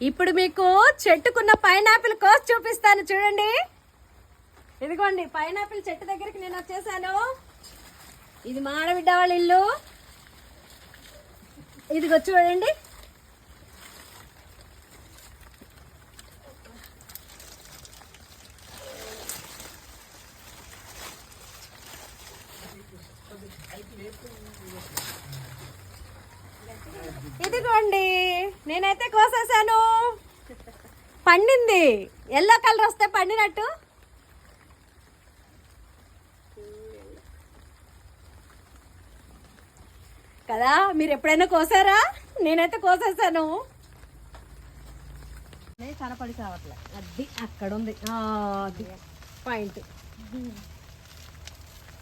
ఇప్పుడు మీకు చెట్టుకున్న పైనాపిల్ కోసి చూపిస్తాను చూడండి. ఇదిగోండి పైనాపిల్ చెట్టు దగ్గరికి నేను వచ్చేసాను. ఇది మా ఆడబిడ్డ వాళ్ళ ఇల్లు. ఇదిగో చూడండి. ఇదిగోండి. నేనైతే కోసేసాను పండింది. ఎల్లో కలర్ వస్తే పండినట్టు. కదా మీరు ఎప్పుడైనా కోసారా? నేనైతే కోసేసాను కనపడి కావట్లే అది అక్కడ ఉంది అది పాయింట్.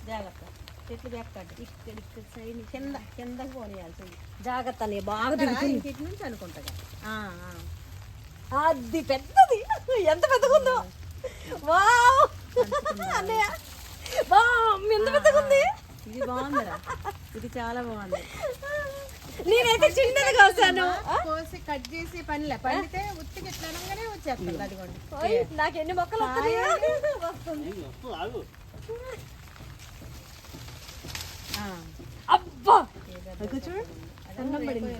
జాగ్రత్త. చెట్లు ఎక్కండి ఇక్కడ ఇక్కడ సైడ్ కింద కిందకి పోనీయాల్సింది జాగ్రత్త బాగా దిగుతుంది ఇంటి నుంచి అనుకుంటా ఆ, ఆ. అది పెద్దది ఎంత పెద్దగా ఉందో వావ్ అన్నయ్య వావ్ ఎంత పెద్దగా ఉంది ఇది బాగుందిరా ఇది చాలా బాగుంది నేనైతే చిన్నది కోసాను కోసి కట్ చేసి పనిలే పండితే ఉత్తికి ఇట్లా అనగానే వచ్చేస్తుంది అదిగోండి నాకు ఎన్ని మొక్కలు వస్తుంది. అబ్బా! చూడు పండింది.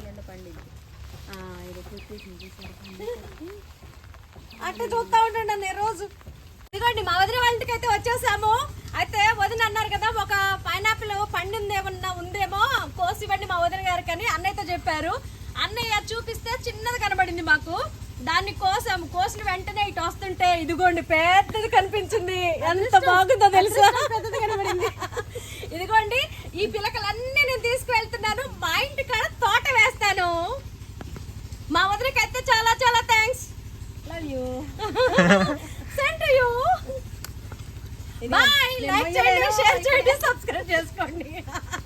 అట్లా చూస్తా ఉండండి నేను రోజు ఇదిగోండి మా వదిన వాళ్ళ ఇంటికి అయితే వచ్చేసాము. అయితే వదిన అన్నారు కదా ఒక పైనాపిల్ పండింది ఏమన్నా ఉందేమో కోసి ఇవ్వండి మా వదిన గారికి అని అన్నయ్యతో చెప్పారు. అన్నయ్య చూపిస్తే చిన్నది కనబడింది మాకు. దాన్ని కోసాము. కోసిన వెంటనే ఇటు వస్తుంటే ఇదిగోండి పెద్దది కనిపించింది. ఎంత బాగుందో తెలుసా? పెద్దది కనబడింది. ఈ పిలకలన్నీ నేను తీసుకువెళ్తున్నాను. మా ఇంటి కాడ తోట వేస్తాను. మా వదినకి అయితే చాలా చాలా thanks Love you. Send you bye like చేయండి షేర్ చేయండి సబ్స్క్రైబ్ చేసుకోండి.